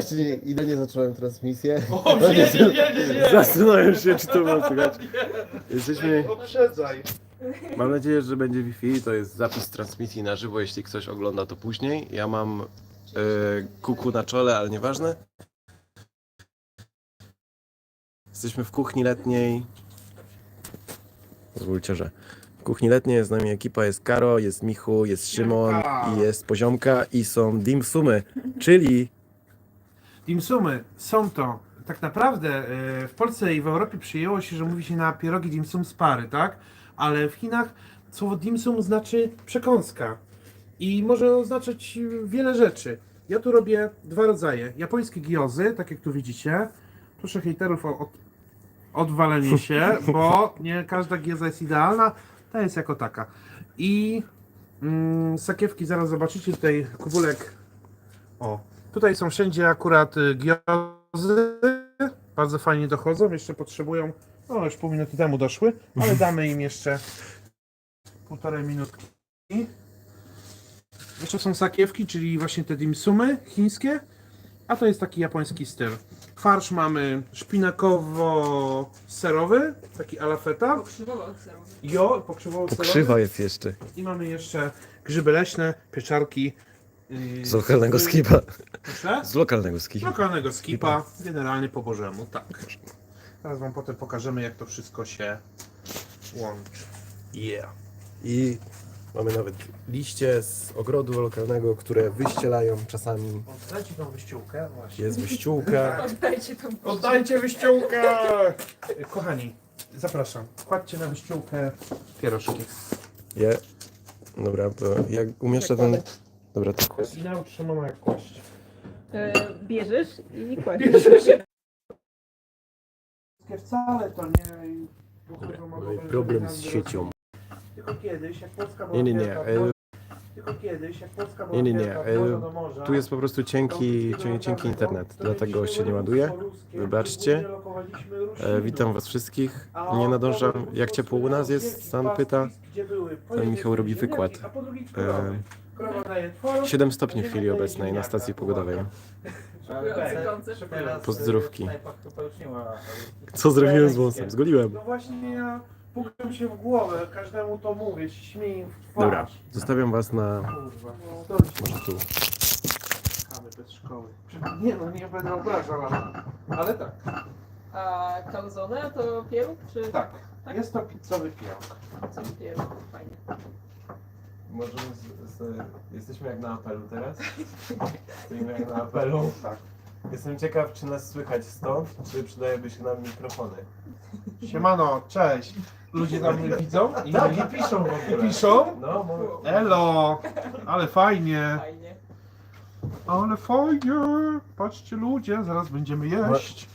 Właśnie idealnie zacząłem transmisję. O, nie, nie, nie, nie, nie. Zastanawiam się, czy to było słychać. Jesteśmy... Uprzedzaj. Mam nadzieję, że będzie Wi-Fi. To jest zapis transmisji na żywo, jeśli ktoś ogląda to później. Ja mam e, kuku na czole, ale nieważne. Jesteśmy w kuchni letniej. Pozwólcie, że w kuchni letniej jest z nami ekipa, jest Karo, jest Michu, jest Szymon i jest Poziomka i są dim sumy, czyli Dimsumy są to, tak naprawdę e, w Polsce i w Europie przyjęło się, że mówi się na pierogi dimsum z pary, tak? Ale w Chinach słowo dimsum znaczy przekąska i może oznaczać wiele rzeczy. Ja tu robię dwa rodzaje. Japońskie giozy, tak jak tu widzicie. Proszę hejterów o od, odwalenie się, bo nie każda gioza jest idealna. Ta jest jako taka. I mm, sakiewki, zaraz zobaczycie tutaj kubulek. O, Tutaj są wszędzie akurat giozy. Bardzo fajnie dochodzą. Jeszcze potrzebują. No, już pół minuty temu doszły, ale damy im jeszcze półtorej minutki. Jeszcze są sakiewki, czyli właśnie te dimsumy chińskie. A to jest taki japoński styl. Farsz mamy szpinakowo-serowy, taki alafeta. Jo, pokrzywowo-serowy. pokrzywa jest jeszcze I mamy jeszcze grzyby leśne, pieczarki. Yy, z lokalnego skipa. Proszę? Z lokalnego skipa. lokalnego skipa, generalnie po bożemu, tak. Teraz wam potem pokażemy jak to wszystko się łączy. Yeah. I mamy nawet liście z ogrodu lokalnego, które wyścielają czasami. Oddajcie tą wyściółkę właśnie. Jest wyściółka. Oddajcie tam. Oddajcie wyściółkę! Kochani, zapraszam. Kładźcie na wyściółkę pierożki. Je. Dobra, to jak umieszczę ten... Dobra, to I naucz Szymona jak kłaść. E, bierzesz i kładziesz. Wcale to nie... Problem z siecią. Tylko kiedyś, jak Polska była Nie, nie, nie. wielka, e, Tylko kiedyś, jak Polska była Nie, nie, nie. wielka, e, morza do morza, Tu jest po prostu cienki, cienki, cienki internet, dlatego się nie ładuje. Wybaczcie. E, witam was wszystkich. Nie nadążam. Jak ciepło u nas jest? Stan pyta. Pan Michał robi wykład. E, 7 stopni w chwili obecnej na stacji pogodowej. Pozdrówki. Co zrobiłem z wąsem? Zgoliłem. No właśnie ja pukam się w głowę, każdemu to mówię, się śmieję w twarz. Dobra, zostawiam was na... Kurwa, Może tu. kawy bez szkoły. Nie no, nie będę obrażał, ale, ale tak. A calzone to pieróg, czy... Tak, jest to pizzowy. Co pieróg? Fajnie. Możemy jesteśmy jak na apelu teraz. Stoimy jak na apelu. Tak. Jestem ciekaw, czy nas słychać stąd, czy przydałyby się nam mikrofony. Siemano, cześć. Ludzie tam mnie widzą i, Tak, i piszą w ogóle. piszą? No, bo... Elo, ale fajnie, Fajnie. ale fajnie. Patrzcie ludzie, zaraz będziemy jeść.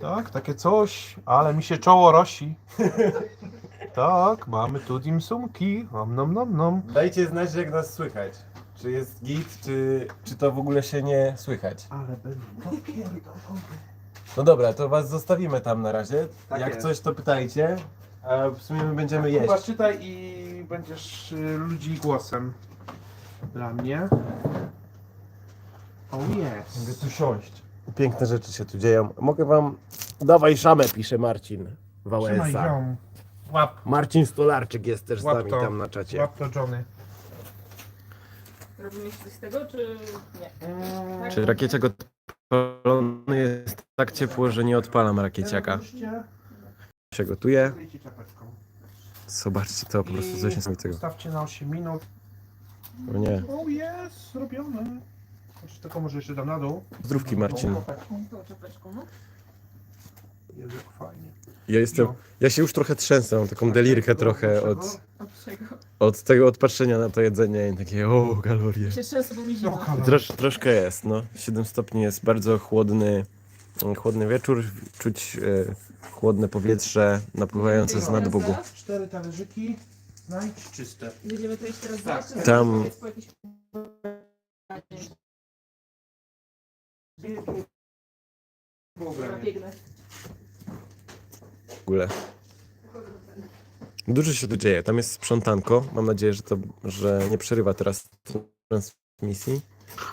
Tak, takie coś, ale mi się czoło rosi. Tak, mamy tu dimsumki. Nom, nom, nom, nom. Dajcie znać, jak nas słychać. Czy jest git, czy, czy to w ogóle się nie słychać. Ale będą. No dobra, to was zostawimy tam na razie. Tak jak jest. coś, to pytajcie. A w sumie my będziemy Chyba jeść. czytaj i będziesz y, ludzi głosem. Dla mnie. Yes. Mogę tu siąść. Piękne rzeczy się tu dzieją. Mogę wam... Dawaj szamę, pisze Marcin Trzymaj Wałęsa. ją. Łap, Marcin Stolarczyk jest też z Łap nami to. tam na czacie. łap to Johnny. Robimy coś z tego, czy nie? Mm, Czy rakieciak odpalony jest tak ciepło, że nie odpalam rakieciaka? Się gotuje. czapeczką. Zobaczcie to, po prostu coś niesamowitego. Stawcie na 8 minut. O nie. Oh yes, zrobione. Jeszcze tylko może jeszcze dam na dół. Zdrówki Marcin. O, tak. Tą czapeczką, no. Jezu, jak fajnie. Ja jestem, ja się już trochę trzęsę, mam taką delirkę trochę od, Od czego? od tego odpatrzenia na to jedzenie i takie o, kalorie. Się trzęsę, bo mi zimno. No. Trosz, troszkę jest, no. 7 stopni jest bardzo chłodny, chłodny wieczór, czuć e, chłodne powietrze napływające z nadbogu. Cztery talerzyki. Znajdź czyste. Będziemy to iść teraz Tak. zobaczyć, Tam- jest po jakiejś- Dobra, biegnę. W ogóle. Dużo się tu dzieje, tam jest sprzątanko. Mam nadzieję, że to, że nie przerywa teraz transmisji,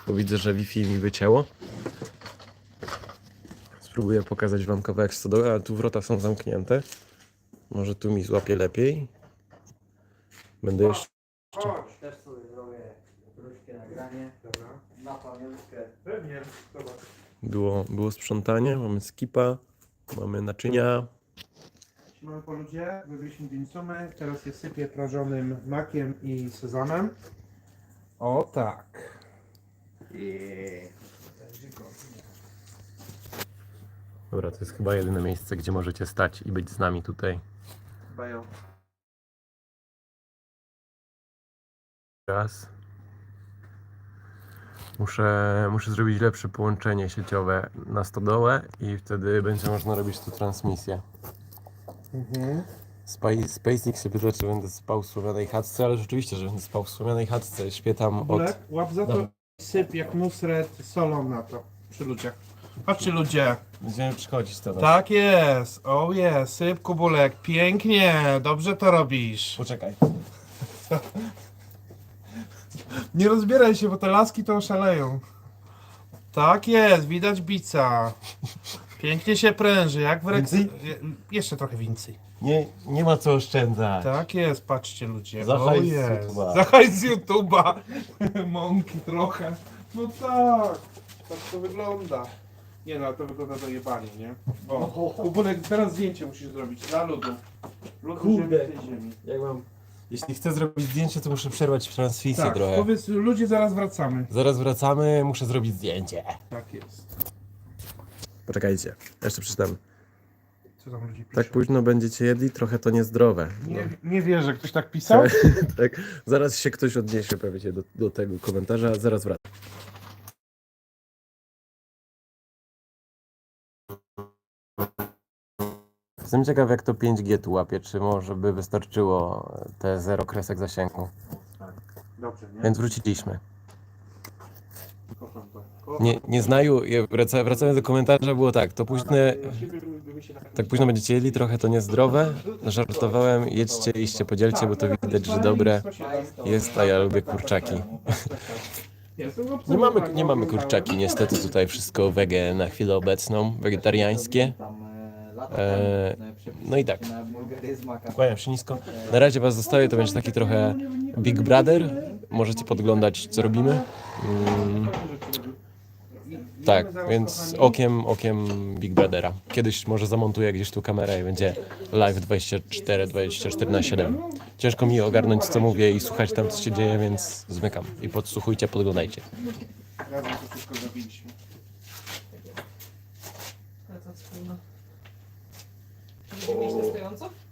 bo widzę, że Wi-Fi mi wycięło. Spróbuję pokazać wam kawałek stodoły, ale tu wrota są zamknięte. Może tu mi złapie lepiej. Będę jeszcze... Chodź. Też sobie zrobię krótkie nagranie Dobra. na pamiątkę. Pewnie. Było, było sprzątanie, mamy skipa, mamy naczynia. Po ludzie, wybraliśmy dinsumy, teraz je sypię prażonym makiem i sezamem. O tak. Będzie godnie. Dobra, to jest chyba jedyne miejsce, gdzie możecie stać i być z nami tutaj. Chyba ją. Raz. Muszę, muszę zrobić lepsze połączenie sieciowe na stodołę i wtedy będzie można robić tu transmisję. Mhm. Spa- SpaceX się pyta, czy będę spał w słomianej chatce, ale rzeczywiście, że będę spał w słomianej chatce. Śpię tam od... Bulek, łap za to i syp jak nusret solą na to. Przy ludziach. Patrzcie ludzie. Będziemy przychodzić teraz. Tak jest. O oh jest. Syp kubulek. Pięknie. Dobrze to robisz. Poczekaj. Nie rozbieraj się, bo te laski to oszaleją. Tak jest, widać bica. Pięknie się pręży, jak w. Więcej? Je- Jeszcze trochę więcej. Nie, nie ma co oszczędzać. Tak jest, patrzcie ludzie. Za O z jest. YouTube'a. Za hajs z YouTube'a. Mąki trochę. No tak. Tak to wygląda. Nie no, ale to wygląda dojebanie, nie? O, Kubulek, teraz zdjęcie musisz zrobić dla ludu. Ludu Kurde. ziemi, tej ziemi. Jak mam... Jeśli chcę zrobić zdjęcie, to muszę przerwać transmisję Tak, trochę. powiedz, ludzie zaraz wracamy. Zaraz wracamy, muszę zrobić zdjęcie. Tak jest. Poczekajcie, jeszcze przeczytam. Co tam ludzie piszą? Tak późno będziecie jedli, trochę to niezdrowe. No. Nie, nie wierzę, ktoś tak pisał? tak, zaraz się ktoś odniesie pewnie do, do tego komentarza, zaraz wracam. Jestem ciekaw jak to 5G tu łapie, czy może by wystarczyło te zero kresek zasięgu. Dobrze, nie? Więc wróciliśmy. Kocham to. Nie, nie znaju, wraca, wracając do komentarza było tak, to późne, tak późno będziecie jedli, trochę to niezdrowe. Żartowałem, jedźcie, iście, podzielcie, bo to widać, że dobre jest, a ja lubię kurczaki. Nie mamy, nie mamy kurczaki, niestety tutaj wszystko wege na chwilę obecną, wegetariańskie. E, no i tak. Kłaniam się nisko. Na razie was zostawię, to będzie taki trochę Big Brother. Możecie podglądać, co robimy. Mm, tak, więc okiem, okiem Big Brothera. Kiedyś może zamontuję gdzieś tu kamerę i będzie live 24, 24 na 7. Ciężko mi ogarnąć, co mówię i słuchać tam, co się dzieje, więc zmykam. I podsłuchujcie, podglądajcie. Razem to wszystko zrobiliśmy. Praca wspólna. Będziemy mieć na stojąco?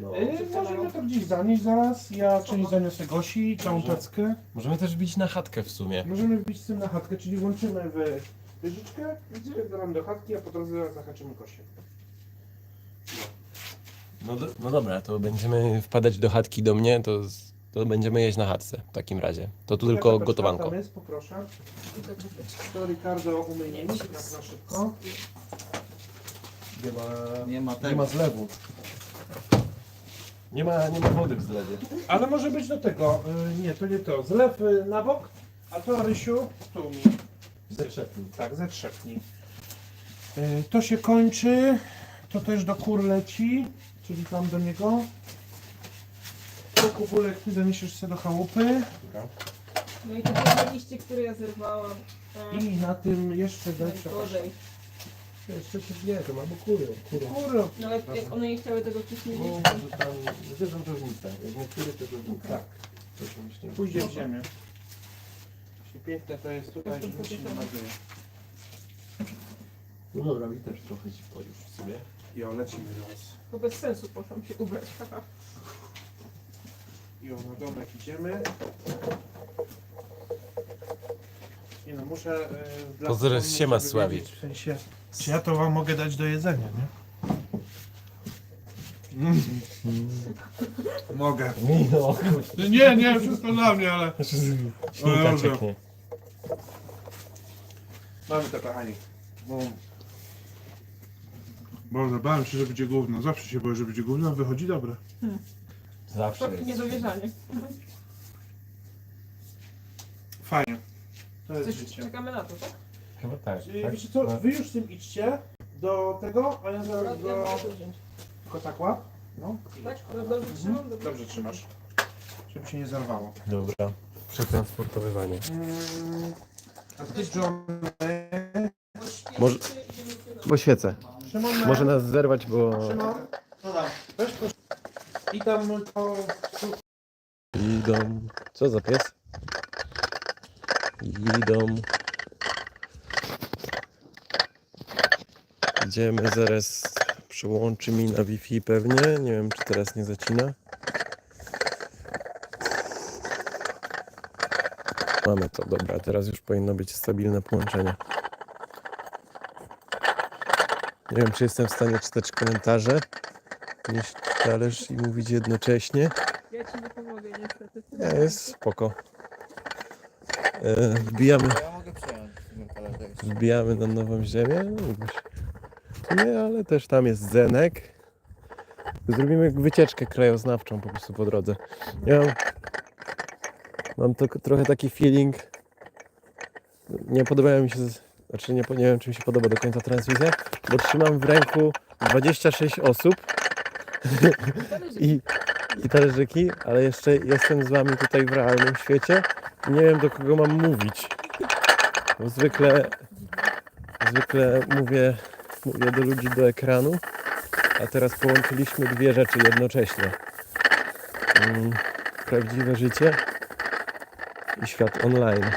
No. Yy, możemy to gdzieś zanieść zaraz. Ja część zaniosę Gosi, całą tackę. Możemy też wbić na chatkę w sumie. Możemy wbić z tym na chatkę, czyli włączymy w wieżyczkę, wpierdolamy do chatki, a po drodze zahaczymy Gosię. No, do, no dobra, to będziemy wpadać do chatki do mnie, to, z- to będziemy jeść na chatce w takim razie. To tu tylko Jaka gotowanko. Tam jest, poproszę. To Ricardo umyjemy tak na szybko. Nie ma, Nie ma tego. zlewu. Nie ma, nie ma wody w zlewie. Ale może być do tego, y, nie, to nie to. Zlew y, na bok, a to Rysiu, tu mi. Tak, zetrzepnij. Y, To się kończy, to też do kur leci, czyli tam do niego. To kubulek ty zaniesiesz sobie do chałupy. No i te dwa liście, które ja zerwałam. A, I na tym jeszcze Najgorzej. Jeszcze się to mamy kury. kury. Kurę. No ale jak one nie chciały tego wcześniej Bo mieć, może tam, gdzie są różnice? Jak niektóre to różnice. Tak, To się myślimy. pójdzie w ziemię. Jeśli Piękne to jest tutaj, że nic się nie nadzieje. No dobra, mi też trochę ci pojusz sobie. Jo, lecimy teraz. to bez sensu poszłam się ubrać. haha. Jo, na domek idziemy. Nie no, muszę... Yy, dla To zaraz stron się ma sławić. W sensie, czy ja to wam mogę dać do jedzenia, nie? Mogę. No, Nie, nie, wszystko dla mnie, ale... Ślinka Dobrze. cieknie. Mamy to, kochani. Bum. Boże, bałem się, że będzie gówno. Zawsze się boję, że będzie gówno, a wychodzi dobre. Zawsze To jest. niedowierzanie. Fajnie. To jest Coś życie. czekamy na to, tak? Chyba tak. Czyli tak? wiecie co, No. wy już z tym idźcie do tego, a ja zaraz Ja go... mogę to wziąć. Tylko tak łap. No. Tak? Dobrze trzymam? Dobrze. Dobrze trzymasz. Żeby się nie zarwało. Dobra. Przetransportowywanie. Mm, a ty John... Może- Bo świecę. Szymon, Może nas zerwać, bo Szymon, weź proszę. I tam to... idą. Co za pies? Idą. Idziemy zaraz. Przyłączy mi na Wi-Fi pewnie. Nie wiem, czy teraz nie zacina. Mamy to, dobra. Teraz już powinno być stabilne połączenie. Nie wiem, czy jestem w stanie czytać komentarze. Nieść talerz i mówić jednocześnie. Ja ci nie pomogę niestety. Nie, jest spoko. E, wbijamy, Ja mogę przejąć ten talerz. wbijamy na nową ziemię. Nie, ale też tam jest Zenek. Zrobimy wycieczkę krajoznawczą po prostu po drodze. Ja mam, mam to, trochę taki feeling. Nie podobają mi się, z- znaczy nie, po- nie wiem czy mi się podoba do końca transmisja, bo trzymam w ręku 26 osób i, i talerzyki, ale jeszcze jestem z wami tutaj w realnym świecie nie wiem do kogo mam mówić. Bo zwykle, zwykle mówię, mówię do ludzi do ekranu, a teraz połączyliśmy dwie rzeczy jednocześnie. Mm, Prawdziwe życie i świat online.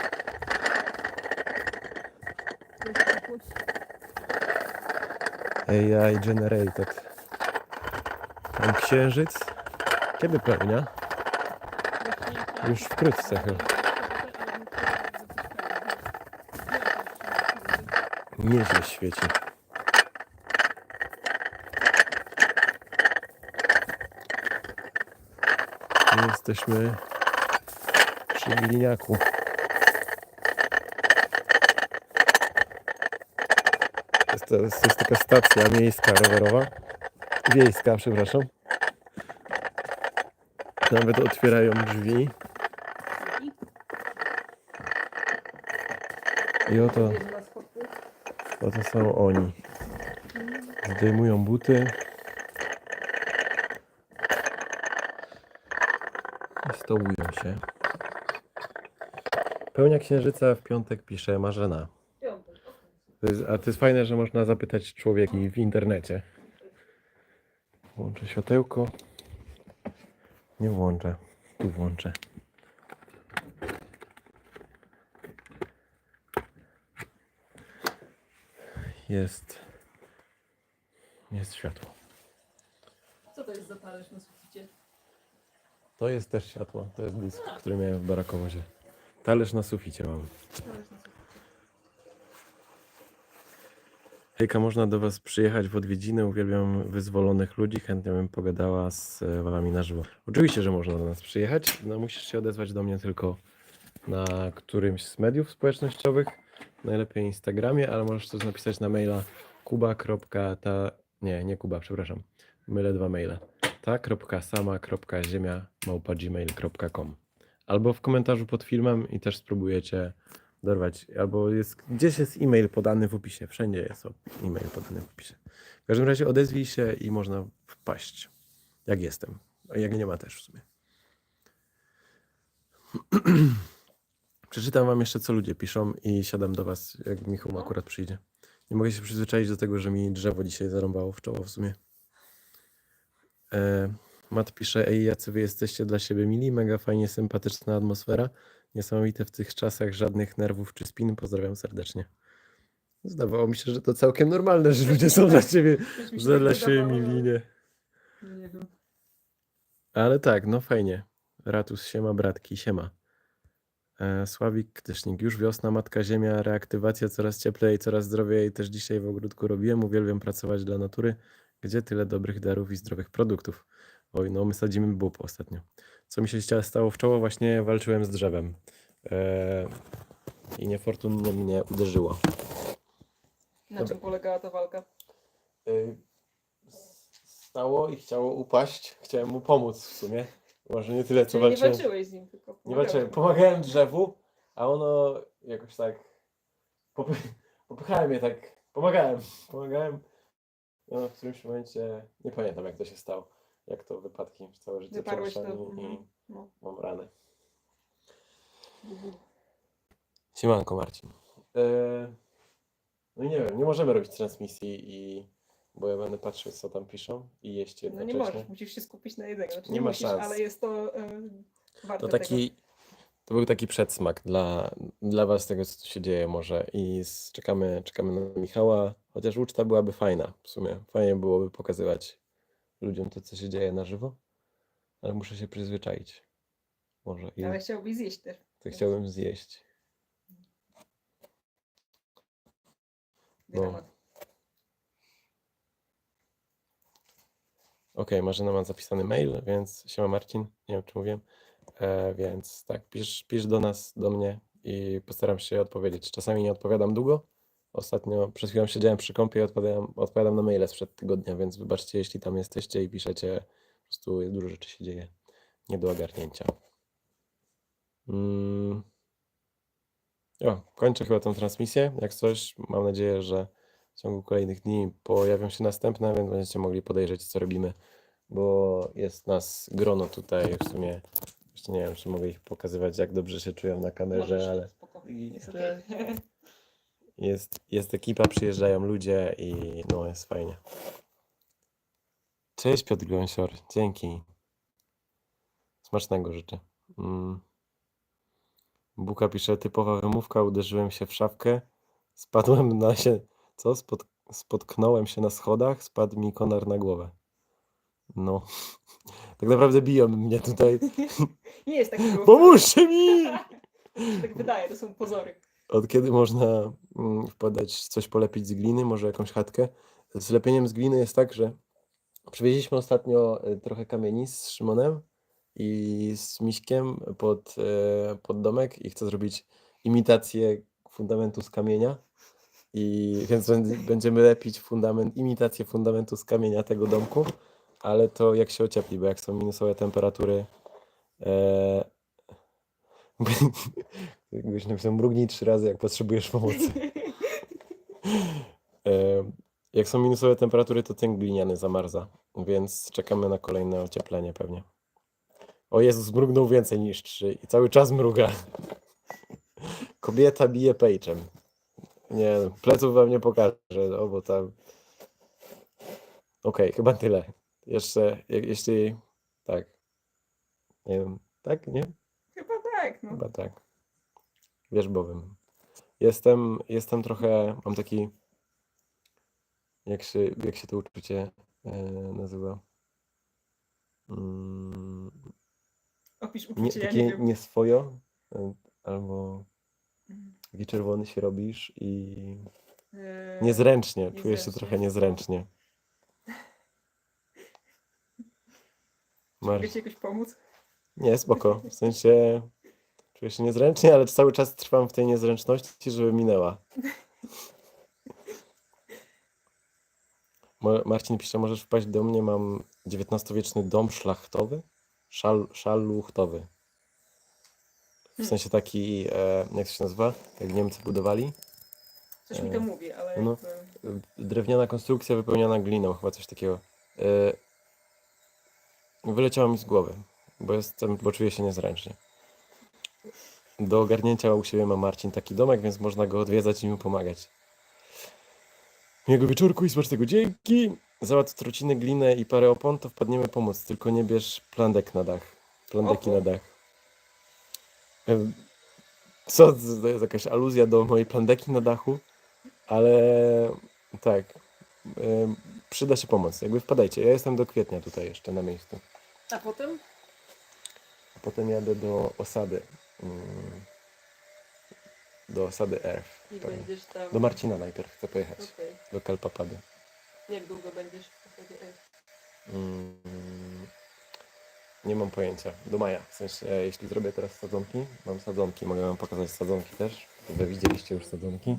AI generated. Księżyc. Kiedy pełnia? Już wkrótce chyba. Nieźle świeci. Jesteśmy przy gliniaku. Jest, to jest taka stacja miejska rowerowa. Wiejska, przepraszam. Nawet otwierają drzwi. I oto, oto są oni. Zdejmują buty. I stołują się. Pełnia księżyca w piątek pisze Marzena. To jest, a to jest fajne, że można zapytać człowieka w internecie. Włączę światełko. Nie włączę. Tu włączę. Jest. Jest światło. Co to jest za talerz na suficie? To jest też światło. To jest disk, który miałem w barakowozie. Talerz na suficie mam. Talerz na suficie. Hejka, można do Was przyjechać w odwiedziny. Uwielbiam wyzwolonych ludzi. Chętnie bym pogadała z Wami na żywo. Oczywiście, że można do nas przyjechać. No, musisz się odezwać do mnie tylko na którymś z mediów społecznościowych. Najlepiej Instagramie, ale możesz też napisać na maila kuba.ta... Nie, nie Kuba, przepraszam. Mylę dwa maile. ta.sama.ziemia małpa gmail.com Albo w komentarzu pod filmem i też spróbujecie dorwać. Albo jest, gdzieś jest e-mail podany w opisie. Wszędzie jest e-mail podany w opisie. W każdym razie odezwij się i można wpaść. Jak jestem. A jak nie ma też w sumie. Przeczytam wam jeszcze, co ludzie piszą i siadam do was, jak Michał akurat przyjdzie. Nie mogę się przyzwyczaić do tego, że mi drzewo dzisiaj zarąbało w czoło w sumie. E, Mat pisze, ej, jacy wy jesteście dla siebie mili, mega fajnie, sympatyczna atmosfera. Niesamowite w tych czasach, żadnych nerwów czy spin. Pozdrawiam serdecznie. Zdawało mi się, że to całkiem normalne, że ludzie są dla ciebie, że tak dla siebie mili, nie? Ale tak, no fajnie. Ratus, siema, bratki, siema. E, Sławik Tysznik, już wiosna, matka ziemia, reaktywacja, coraz cieplej, coraz zdrowiej. Też dzisiaj w ogródku robiłem, uwielbiam pracować dla natury. Gdzie tyle dobrych darów i zdrowych produktów? Oj, no my sadzimy bób ostatnio. Co mi się sta- stało w czoło? Właśnie walczyłem z drzewem. E, I niefortunnie mnie uderzyło. Na Dobra. czym polegała ta walka? Y, stało i chciało upaść. Chciałem mu pomóc w sumie. Może nie tyle, co Czyli nie walczyłem. walczyłeś z nim, tylko Nie walczyłem. Pomagałem drzewu, a ono jakoś tak. popy- pchałem je tak, pomagałem, pomagałem. No, w którymś momencie, nie pamiętam jak to się stało, jak to wypadki, całe życie Wyparłeś to, i mhm. No. mam ranę. Siemanko Marcin. E, No i nie wiem, nie możemy robić transmisji i bo ja będę patrzył co tam piszą i jeść No nie jednocześnie. możesz, musisz się skupić na jedzeniu. Znaczy, Nie nie ma musisz, szans. ale jest to e, warte To taki, to był taki przedsmak dla, dla was tego, co tu się dzieje może i z, czekamy, czekamy na Michała, chociaż uczta byłaby fajna w sumie. Fajnie byłoby pokazywać ludziom to, co się dzieje na żywo, ale muszę się przyzwyczaić. Może i tego. Ale chciałbyś zjeść też. to chciałbym zjeść. No. Okej, Marzena ma zapisany mail, więc siema Marcin, nie wiem czy mówiłem, e, więc tak, pisz, pisz do nas, do mnie i postaram się odpowiedzieć. Czasami nie odpowiadam długo. Ostatnio przed chwilą siedziałem przy kąpie i odpowiadam, odpowiadam na maile sprzed tygodnia, więc wybaczcie, jeśli tam jesteście i piszecie, po prostu jest dużo rzeczy się dzieje, nie do ogarnięcia. Mm. O, kończę chyba tę transmisję. Jak coś, mam nadzieję, że w ciągu kolejnych dni pojawią się następne, więc będziecie mogli podejrzeć, co robimy, bo jest nas grono tutaj w sumie. Jeszcze nie wiem, czy mogę ich pokazywać, jak dobrze się czują na kamerze, ale jest, jest ekipa, przyjeżdżają ludzie i no jest fajnie. Cześć Piotr Gąsior, dzięki. Smacznego życzę. Mm. Buka pisze, typowa wymówka, uderzyłem się w szafkę, spadłem na się, co? Spot, spotknąłem się na schodach, spadł mi konar na głowę. No, tak naprawdę biją mnie tutaj. Nie jest tak. Pomóżcie mi! Tak wydaje, to są pozory. Od kiedy można mm, wpadać, coś polepić z gliny, może jakąś chatkę? Z lepieniem z gliny jest tak, że przywieźliśmy ostatnio e, trochę kamieni z Szymonem i z Miśkiem pod, e, pod domek i chcę zrobić imitację fundamentu z kamienia. I więc będ- będziemy lepić fundament, imitację fundamentu z kamienia tego domku, ale to jak się ociepli, bo jak są minusowe temperatury, e, jakbyś napisał mrugnij trzy razy, jak potrzebujesz pomocy. E, Jak są minusowe temperatury, to ten gliniany zamarza, więc czekamy na kolejne ocieplenie pewnie. O Jezus, mrugnął więcej niż trzy i cały czas mruga. Kobieta bije pejczem. Nie, pleców wam nie pokażę, no bo tam... Okej, chyba tyle. Jeszcze, je- jeśli... Tak. Nie wiem, tak? Nie? Chyba tak, no. Chyba tak. Wierzbowym. Jestem, jestem trochę, mam taki, jak się, jak się to uczucie e, nazywa? Mm, Opisz nie, uczucie, ja takie nie wiem. nieswojo, e, albo. Taki czerwony się robisz i Eee, niezręcznie, czujesz się trochę niezręcznie. Mar- Mogę ci jakoś pomóc? Nie, spoko. W sensie czuję się niezręcznie, ale cały czas trwam w tej niezręczności, żeby minęła. Marcin pisze, możesz wpaść do mnie, mam XIX-wieczny dom szlachtowy, szal, szaluchtowy. W sensie taki, e, jak to się nazywa, jak Niemcy budowali. Coś mi to mówi, ale no. jakby... Drewniana konstrukcja wypełniona gliną, chyba coś takiego. E, wyleciało mi z głowy, bo jestem, bo czuję się niezręcznie. Do ogarnięcia u siebie ma Marcin taki domek, więc można go odwiedzać i mu pomagać. Miłego wieczorku i smacznego dzięki. Załatw trociny, glinę i parę opon, to wpadniemy pomóc. Tylko nie bierz plandek na dach. Plandeki Oho. na dach. Co? To jest jakaś aluzja do mojej plandeki na dachu? Ale tak. Przyda się pomoc. Jakby wpadajcie. Ja jestem do kwietnia tutaj jeszcze na miejscu. A potem? A potem jadę do osady. mm, Do osady Earth. I Tak. będziesz tam... Do Marcina najpierw chcę pojechać. Okej. Do Kalpapady. Jak długo będziesz w zasadzie? Ej, Mm, Nie mam pojęcia. Do maja. W sensie, e, jeśli zrobię teraz sadzonki, mam sadzonki, mogę wam pokazać sadzonki też. Wy widzieliście już sadzonki,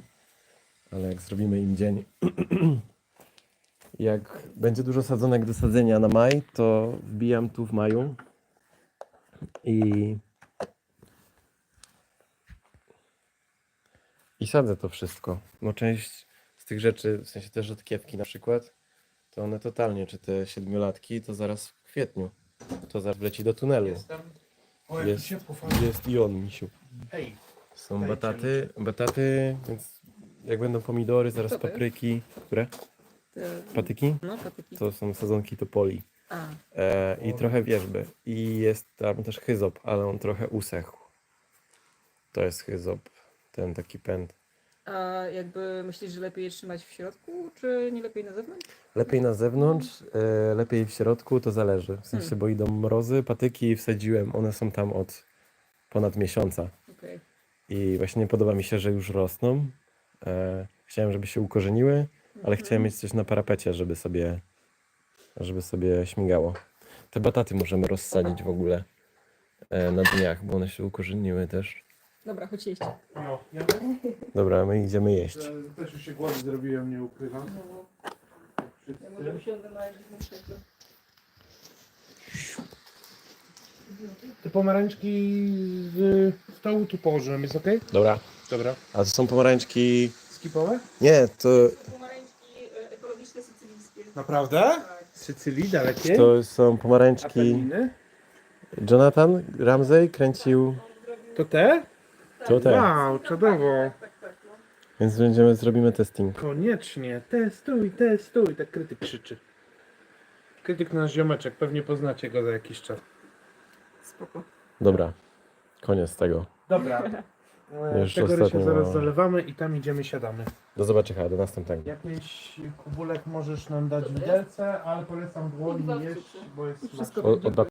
ale jak zrobimy im dzień, jak będzie dużo sadzonek do sadzenia na maj, to wbijam tu w maju i I sadzę to wszystko. No część z tych rzeczy, w sensie te rzodkiewki na przykład, to one totalnie, czy te siedmiolatki, to zaraz w kwietniu. To zaraz wleci do tunelu. Jestem. O, jak Jest. ciepło fajnie. Jest i on, misiu. Hej. Są Dajcie bataty, bataty, więc jak będą pomidory, zaraz papryki. Które? Te... Patyki? No, patyki. To są sadzonki topoli. A, E, I trochę wierzby. I jest tam też chyzop, ale on trochę usechł. To jest chyzop, ten taki pęd. A jakby myślisz, że lepiej je trzymać w środku, czy nie lepiej na zewnątrz? Lepiej na zewnątrz, e, lepiej w środku, to zależy. W sensie, Hmm. bo idą mrozy, patyki wsadziłem, one są tam od ponad miesiąca. Okej. I właśnie nie podoba mi się, że już rosną. E, chciałem, żeby się ukorzeniły, ale chciałem mieć coś na parapecie, żeby sobie, żeby sobie śmigało. Te bataty możemy rozsadzić w ogóle e, na dniach, bo one się ukorzeniły też. Dobra, chodź jeść. No, ja Dobra, my idziemy jeść. też już się głodny zrobiłem, nie ukrywam. Wszyscy. ja może usiądę na jednym krzesle. Te pomarańczki z stołu tu położyłem, jest okej? Dobra. Dobra. A to są pomarańczki... Skipowe? Nie, to, Pomarańczki e, ekologiczne sycylijskie. Naprawdę? Tak. Sycylii dalekiej? to są pomarańczki... Apeliny? Jonathan Ramsey kręcił to te. Wow, czadowo. Więc będziemy, zrobimy testing. Koniecznie. Testuj, testuj. Tak krytyk krzyczy. Krytyk nasz ziomeczek. Pewnie poznacie go za jakiś czas. Spoko. Dobra, koniec tego. Dobra. E, Jeszcze Tego rysia zaraz zalewamy i tam idziemy, siadamy. Do zobaczenia, do następnego. Jakieś kubulek możesz nam dać widelce, ale polecam dłoni jeść, bo jest Wszystko od